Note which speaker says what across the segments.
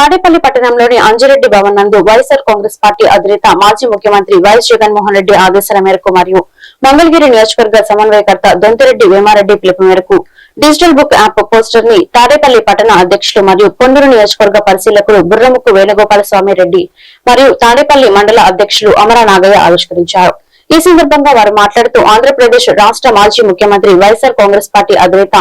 Speaker 1: తాడేపల్లి పట్టణంలోని అంజిరెడ్డి భవన్ నందు వైఎస్ఆర్ కాంగ్రెస్ పార్టీ అధినేత మాజీ ముఖ్యమంత్రి వైఎస్ జగన్మోహన్ రెడ్డి ఆదేశాల మేరకు మరియు మంగళగిరి నియోజకవర్గ సమన్వయకర్త దొంతిరెడ్డి వేమారెడ్డి పిలుపు మేరకు డిజిటల్ బుక్ యాప్ పోస్టర్ని తాడేపల్లి పట్టణ అధ్యక్షులు మరియు పొందూరు నియోజకవర్గ పరిశీలకులు బుర్రముక్కు వేణుగోపాల స్వామి రెడ్డి మరియు తాడేపల్లి మండల అధ్యక్షులు అమర నాగయ్య ఆవిష్కరించారు. ఈ సందర్భంగా వారు మాట్లాడుతూ ఆంధ్రప్రదేశ్ రాష్ట్ర మాజీ ముఖ్యమంత్రి వైఎస్ఆర్ కాంగ్రెస్ పార్టీ అధినేత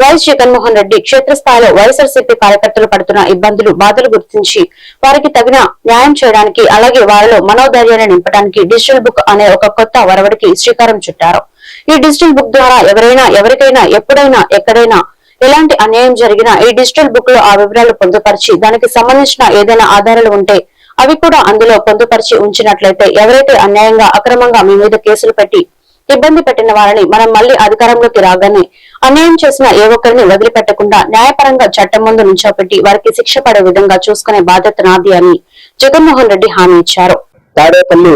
Speaker 1: వైఎస్ జగన్మోహన్ రెడ్డి క్షేత్రస్థాయిలో వైఎస్ఆర్సీపీ కార్యకర్తలు పడుతున్న ఇబ్బందులు బాధలు గుర్తించి వారికి తగిన న్యాయం చేయడానికి అలాగే వారిలో మనోధైర్యాన్ని నింపడానికి డిజిటల్ బుక్ అనే ఒక కొత్త వరవడికి శ్రీకారం చుట్టారు. ఈ డిజిటల్ బుక్ ద్వారా ఎవరైనా ఎవరికైనా ఎప్పుడైనా ఎక్కడైనా ఎలాంటి అన్యాయం జరిగినా ఈ డిజిటల్ బుక్లో ఆ వివరాలు పొందుపరిచి దానికి సంబంధించిన ఏదైనా ఆధారాలు ఉంటే అవి కూడా అందులో పొందుపరిచి ఉంచినట్లయితే ఎవరైతే అన్యాయంగా అక్రమంగా మీ మీద కేసులు పెట్టి ఇబ్బంది పెట్టిన వారిని మనం మళ్ళీ అధికారంలోకి రాగానే అన్యాయం చేసిన ఏ ఒక్కరిని వదిలిపెట్టకుండా న్యాయపరంగా చట్టం ముందు నుంచోపెట్టి వారికి శిక్ష పడే విధంగా చూసుకునే బాధ్యత నాది అని జగన్మోహన్ రెడ్డి హామీ ఇచ్చారు.
Speaker 2: తాడేపల్లి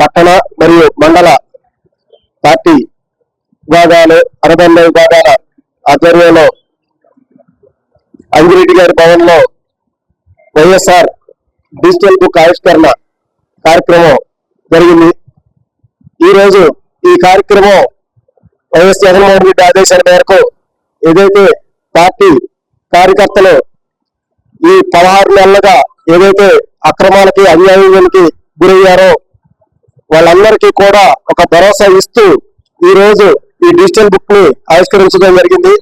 Speaker 2: పట్టణ మరియు మండల పార్టీ విభాగాలు అనుబంధ విభాగాల ఆధ్వర్యంలో అంగిరెడ్డి గారి భవన్లో వైఎస్ఆర్ డిజిటల్ బుక్ ఆవిష్కరణ కార్యక్రమం జరిగింది. ఈరోజు ఈ కార్యక్రమం వైఎస్ జగన్మోహన్ రెడ్డి ఆదేశాల మేరకు ఏదైతే పార్టీ కార్యకర్తలు ఈ పదహారు నెలలుగా ఏదైతే అక్రమాలకి అన్యాయానికి గురయ్యారో వాళ్ళందరికీ కూడా ఒక భరోసా ఇస్తూ ఈ రోజు ఈ డిజిటల్ బుక్ని ఆవిష్కరించడం జరిగింది.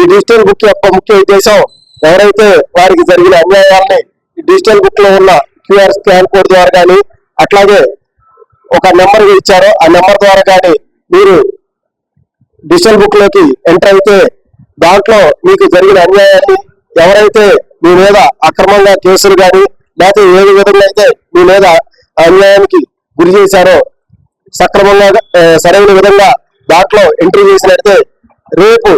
Speaker 2: ఈ డిజిటల్ బుక్ యొక్క ముఖ్య ఉద్దేశం ఎవరైతే వారికి జరిగిన అన్యాయాన్ని డిజిటల్ బుక్లో ఉన్న క్యూఆర్ స్కాన్ కోడ్ ద్వారా కానీ అట్లాగే ఒక నెంబర్ ఇచ్చారో. ఆ నెంబర్ ద్వారా కానీ మీరు డిజిటల్ బుక్లోకి ఎంటర్ అయితే దాంట్లో మీకు జరిగిన అన్యాయాన్ని ఎవరైతే మీ మీద అక్రమంగా కేసులు కానీ లేకపోతే ఏ విధంగా అయితే మీ మీద అన్యాయానికి గురి చేశారో సక్రమంగా సరైన విధంగా దాంట్లో ఎంట్రీ చేసినట్టే రేపు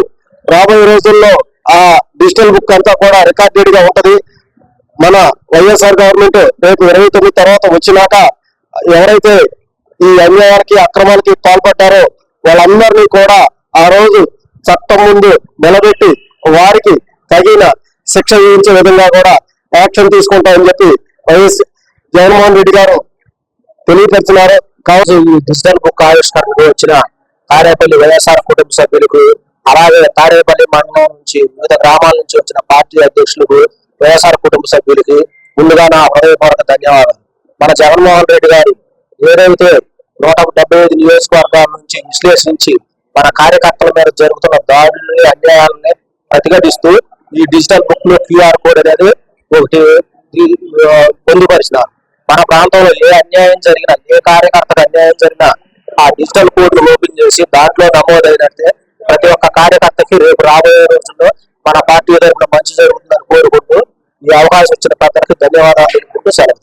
Speaker 2: రాబోయే రోజుల్లో ఆ డిజిటల్ బుక్ అంతా కూడా రికార్డెడ్గా ఉంటది. మన వైఎస్ఆర్ గవర్నమెంట్ రేపు ఇరవై తొమ్మిది తర్వాత వచ్చినాక ఎవరైతే ఈ అన్యాయానికి అక్రమాలకి పాల్పడ్డారో వాళ్ళందరినీ కూడా ఆ రోజు చట్టం ముందు నిలబెట్టి వారికి తగిన శిక్ష విధించే విధంగా కూడా యాక్షన్ తీసుకుంటామని చెప్పి వైఎస్ జగన్మోహన్ రెడ్డి గారు తెలియపరిచినారు. కావచ్చు ఈ డిజిటల్ బుక్ ఆవిష్కరణకు వచ్చిన తాడేపల్లి వైఎస్ఆర్ కుటుంబ సభ్యులకు అలాగే తాడేపల్లి మండలం నుంచి వివిధ గ్రామాల నుంచి వచ్చిన పార్టీ అధ్యక్షులకు వైఎస్ఆర్ కుటుంబ సభ్యులకి ముందుగా నా హృదయపూర్వక ధన్యవాదాలు. మన జగన్మోహన్ రెడ్డి గారు ఏదైతే నూట డెబ్బై ఐదు నియోజకవర్గాల నుంచి విశ్లేషించి మన కార్యకర్తల మీద జరుగుతున్న దాడుల్ని అన్యాయాలని ప్రతిఘటిస్తూ ఈ డిజిటల్ బుక్లో క్యూఆర్ కోడ్ అనేది ఒకటి పొందుపరిచినారు. మన ప్రాంతంలో ఏ అన్యాయం జరిగినా ఏ కార్యకర్తకు అన్యాయం జరిగినా ఆ డిజిటల్ కోడ్ ఓపెన్ చేసి దాంట్లో నమోదైనట్టే ప్రతి ఒక్క కార్యకర్తకి రేపు రాబోయే రోజుల్లో మన పార్టీ తరఫున మంచి జరుగుతుందని ఈ అవకాశం ఇచ్చిన పెద్దలకు ధన్యవాదాలు. సెలవు